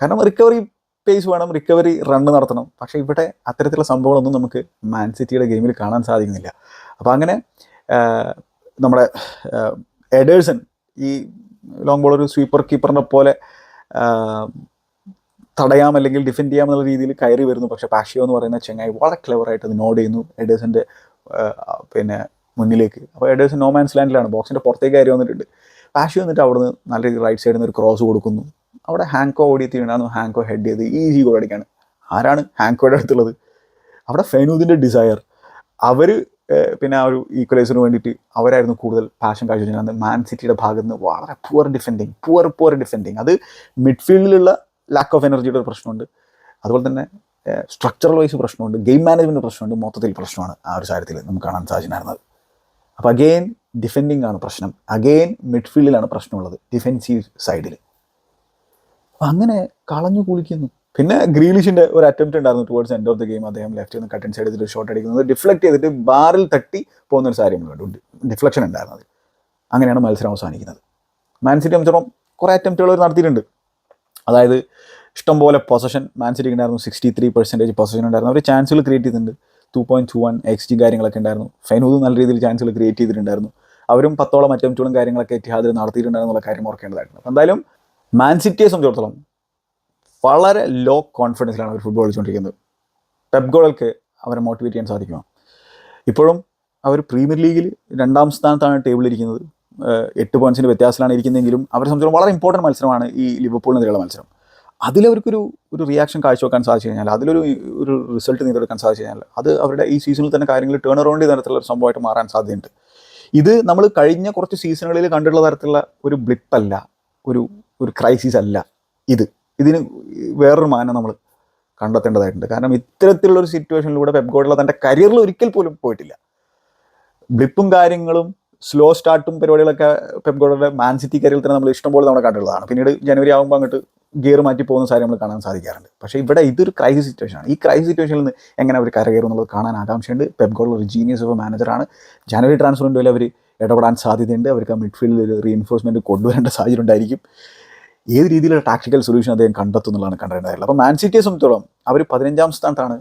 കാരണം റിക്കവറി പേസ് വേണം റിക്കവറി റണ്ണ് നടത്തണം. പക്ഷേ ഇവിടെ അത്തരത്തിലുള്ള സംഭവങ്ങളൊന്നും നമുക്ക് മാൻ സിറ്റിയുടെ ഗെയിമിൽ കാണാൻ സാധിക്കുന്നില്ല. അപ്പോൾ അങ്ങനെ നമ്മുടെ എഡേഴ്സൺ ഈ ലോങ് ബോൾ ഒരു സ്വീപ്പർ കീപ്പറിനെ പോലെ തടയാം അല്ലെങ്കിൽ ഡിഫെൻഡ് ചെയ്യാം എന്നുള്ള രീതിയിൽ കയറി വരുന്നു. പക്ഷെ പാഷിയോ എന്ന് പറയുന്ന ചെങ്ങായി വളരെ ക്ലവറായിട്ട് അത് നോഡ് ചെയ്യുന്നു എഡേഴ്സിന്റെ പിന്നെ മുന്നിലേക്ക്. അപ്പോൾ എഡേഴ്സ് നോ മാൻസ് ലാൻഡിലാണ് ബോക്സിന്റെ പുറത്തേക്ക് കയറി വന്നിട്ടുണ്ട്. പാഷിയോ വന്നിട്ട് അവിടുന്ന് നല്ല രീതിയിൽ റൈറ്റ് സൈഡിൽ നിന്ന് ഒരു ക്രോസ് കൊടുക്കുന്നു. അവിടെ ഹാങ്കോ ഓടിയെത്തി വീണാന്ന് ഹാങ്കോ ഹെഡ് ചെയ്ത് ഈസി ഗോൾ അടിക്കാണ്. ആരാണ് ഹാങ്കോയുടെ അടുത്തുള്ളത്? അവിടെ ഫെനൂദിന്റെ ഡിസയർ അവർ പിന്നെ ആ ഒരു ഈക്വലൈസറിന് വേണ്ടിയിട്ട് അവരായിരുന്നു കൂടുതൽ പാഷൻ കാഴ്ചവെച്ചിരുന്നത്. മാൻ സിറ്റിയുടെ ഭാഗത്ത് നിന്ന് വളരെ poor defending poor poor defending അത് മിഡ്ഫീൽഡിലുള്ള ലാക്ക് ഓഫ് എനർജിയുടെ ഒരു പ്രശ്നമുണ്ട്. അതുപോലെ തന്നെ സ്ട്രക്ചറൽ വൈസ് പ്രശ്നമുണ്ട് ഗെയിം മാനേജ്മെന്റ് പ്രശ്നമുണ്ട് മൊത്തത്തിൽ പ്രശ്നമാണ് ആ ഒരു കാര്യത്തിൽ നമുക്ക് കാണാൻ സാധിച്ചിരുന്നത്. അപ്പോൾ അഗെയിൻ ഡിഫെൻഡിങ് ആണ് പ്രശ്നം. അഗെയിൻ മിഡ്ഫീൽഡിലാണ് പ്രശ്നമുള്ളത് ഡിഫെൻസീവ് സൈഡിൽ അങ്ങനെ കളഞ്ഞു കുളിക്കുന്നു. പിന്നെ ഗ്രീലിഷിന്റെ ഒരു അറ്റംപ്റ്റ് ഉണ്ടായിരുന്നു towards end of the game അദ്ദേഹം ലെഫ്റ്റിൽ നിന്ന് കട്ടൻ സൈഡ് ചെയ്തിട്ട് ഷോട്ട് അടിക്കുന്നത്. ഡിഫ്ലക്ട് ചെയ്തിട്ട് ബാറിൽ തട്ടി പോകുന്ന ഒരു സാരി നമ്മൾ കണ്ടു. ഡിഫ്ലക്ഷൻ ഉണ്ടായിരുന്നത് അങ്ങനെയാണ് മത്സരം അവസാനിക്കുന്നത്. മാൻസിറ്റി സിറ്റി സംബന്ധിച്ചിടത്തോളം കുറേ അറ്റംപ്റ്റുകൾ അവർ നടത്തിയിട്ടുണ്ട്. അതായത് ഇഷ്ടംപോലെ പൊസഷൻ മാൻ സിറ്റിക്ക് ഉണ്ടായിരുന്നു സിക്സ്റ്റി ത്രീ പെർസെന്റേജ് പൊസഷൻ ഉണ്ടായിരുന്നു അവർ ചാൻസുകൾ ക്രിയേറ്റ് ചെയ്തിട്ടുണ്ട്. Two point two one X G കാര്യങ്ങളൊക്കെ ഉണ്ടായിരുന്നു. ഫൈനൂദ് നല്ല രീതിയിൽ ചാൻസുകൾ ക്രിയേറ്റ് ചെയ്തിട്ടുണ്ടായിരുന്നു. അവരും പത്തോളം അറ്റംപ്റ്റുകളും കാര്യങ്ങളൊക്കെ എത്തിഹാദിൽ നടത്തിയിട്ടുണ്ടായിരുന്നുള്ള കാര്യം ഓർക്കേണ്ടതായിട്ടുണ്ട്. എന്തായാലും മാൻസിറ്റിയെ സംബന്ധിച്ചിടത്തോളം വളരെ ലോ കോൺഫിഡൻസിലാണ് അവർ ഫുട്ബോൾ കളിച്ചുകൊണ്ടിരിക്കുന്നത് പെപ് ഗോളർക്ക് അവരെ മോട്ടിവേറ്റ് ചെയ്യാൻ സാധിക്കുമോ? ഇപ്പോഴും അവർ പ്രീമിയർ ലീഗിൽ രണ്ടാം സ്ഥാനത്താണ് ഏഹ് എട്ട് പോയിന്റ്സിന്റെ വ്യത്യാസത്തിലാണ് ഇരിക്കുന്നതെങ്കിലും അവരെ സംബന്ധിച്ചിടത്തോളം വളരെ ഇമ്പോർട്ടന്റ് മത്സരമാണ് ഈ ലിവർപൂളിനെതിരെയുള്ള മത്സരം. അതിലവർക്കൊരു ഒരു റിയാക്ഷൻ കാഴ്ചവെക്കാൻ സാധിച്ചു കഴിഞ്ഞാൽ അതിലൊരു ഒരു റിസൾട്ട് നേടിയെടുക്കാൻ സാധിച്ചു കഴിഞ്ഞാൽ അത് അവരുടെ ഈ സീസണിൽ തന്നെ കാര്യങ്ങൾ ടേൺ അറൗണ്ട് ചെയ്യുന്ന തരത്തിലുള്ള ഒരു സംഭവമായിട്ട് മാറാൻ സാധ്യതയുണ്ട്. ഇത് നമ്മൾ കഴിഞ്ഞ കുറച്ച് സീസണുകളിൽ കണ്ടിട്ടുള്ള തരത്തിലുള്ള ഒരു ബ്ലിപ്പല്ല ഒരു ഒരു ക്രൈസിസ് അല്ല ഇത്. ഇതിന് വേറൊരു മാനം നമ്മൾ കണ്ടെത്തേണ്ടതായിട്ടുണ്ട്. കാരണം ഇത്തരത്തിലുള്ള ഒരു സിറ്റുവേഷനിലൂടെ പെപ് ഗോഡല തന്റെ കരിയറിൽ ഒരിക്കൽ പോലും പോയിട്ടില്ല. ബ്ലിപ്പും കാര്യങ്ങളും സ്ലോ സ്റ്റാർട്ടും പരിപാടികളൊക്കെ പെപ് ഗോഡയുടെ മാൻ സിറ്റി കരിയറിൽ തന്നെ നമ്മൾ ഇഷ്ടംപോലെ നമ്മൾ കണ്ടിട്ടുള്ളതാണ്. പിന്നീട് ജനുവരി ആകുമ്പോൾ അങ്ങോട്ട് ഗിയർ മാറ്റി പോകുന്ന സാരി നമ്മൾ കാണാൻ സാധിക്കാറുണ്ട്. പക്ഷേ ഇവിടെ ഇതൊരു ക്രൈസിസ് സിറ്റുവേഷനാണ് ഈ ക്രൈസിസ് സിറ്റുവേഷനിൽ നിന്ന് എങ്ങനെ അവർ കരകയറും എന്നുള്ളത് കാണാൻ ആകാംക്ഷയുണ്ട്. പെപ് ഗോഡൽ ഒരു ജീനിയസ് ഓഫ് മാനേജറാണ് ജനുവരി ട്രാൻസ്ഫർ വിൻഡോയിൽ അവർ ഇടപെടാൻ സാധ്യതയുണ്ട്. അവർക്ക് ആ മിഡ്ഫീൽഡിൽ ഒരു റീഎൻഫോഴ്സ്മെന്റ് കൊണ്ടുവരേണ്ട സാഹചര്യം ഉണ്ടായിരിക്കും. ഏത് രീതിയിലുള്ള ടാക്ടിക്കൽ സൊല്യൂഷൻ അദ്ദേഹം കണ്ടെത്തും എന്നുള്ളതാണ് കണ്ടിട്ടുണ്ടായിരുന്നത് അപ്പോൾ മാൻ സിറ്റിയെ സംബന്ധിച്ചോളം അവർ പതിനഞ്ചാം സ്ഥാനത്താണ്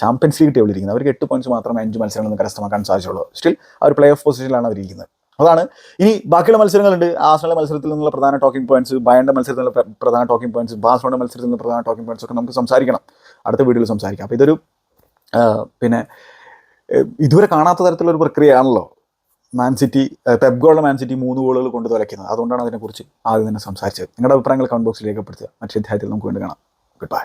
ചാമ്പ്യൻസ് ലീഗ് ടേബിൾ ഇരിക്കുന്നത്. അവർക്ക് എട്ട് പോയിന്റ്സ് മാത്രമേ അഞ്ച് മത്സരങ്ങളിൽ നിന്ന് കരസ്ഥമാക്കാൻ സാധിച്ചുള്ളൂ. സ്റ്റിൽ അവർ പ്ലേ ഓഫ് പൊസിഷനിലാണ് അവർ ഇരിക്കുന്നത്. അതാണ്. ഇനി ബാക്കിയുള്ള മത്സരങ്ങളുണ്ട്. ആസ്ട്രേലിയ മത്സരത്തിൽ നിന്നുള്ള പ്രധാന ടോക്കിംഗ് പോയിന്റ്സ് ബയന്റെ മത്സരത്തിൽ നിന്നുള്ള പ്രധാന ടോക്കിംഗ് പോയിന്റ്സ് ബാഴ്സലോണ മത്സരത്തിൽ നിന്ന് പ്രധാന ടോക്കിംഗ് പോയിന്റ്സ് ഒക്കെ നമുക്ക് സംസാരിക്കണം. അടുത്ത വീഡിയോയിൽ സംസാരിക്കാം. അപ്പോൾ ഇതൊരു പിന്നെ ഇതുവരെ കാണാത്ത തരത്തിലുള്ള ഒരു പ്രക്രിയയാണല്ലോ മാൻ സിറ്റി പെപ് ഗോളിലെ മാൻ സിറ്റി മൂന്ന് ഗോളുകൾ കൊണ്ട് തുലയ്ക്കുന്നത്. അതുകൊണ്ടാണ് അതിനെക്കുറിച്ച് ആദ്യം തന്നെ സംസാരിച്ചത്. നിങ്ങളുടെ അഭിപ്രായങ്ങൾ കമന്റ് ബോക്സിൽ രേഖപ്പെടുത്തുക. മറ്റൊരു അധ്യായത്തിൽ നമുക്ക് വേണ്ടി കാണാം. Good bye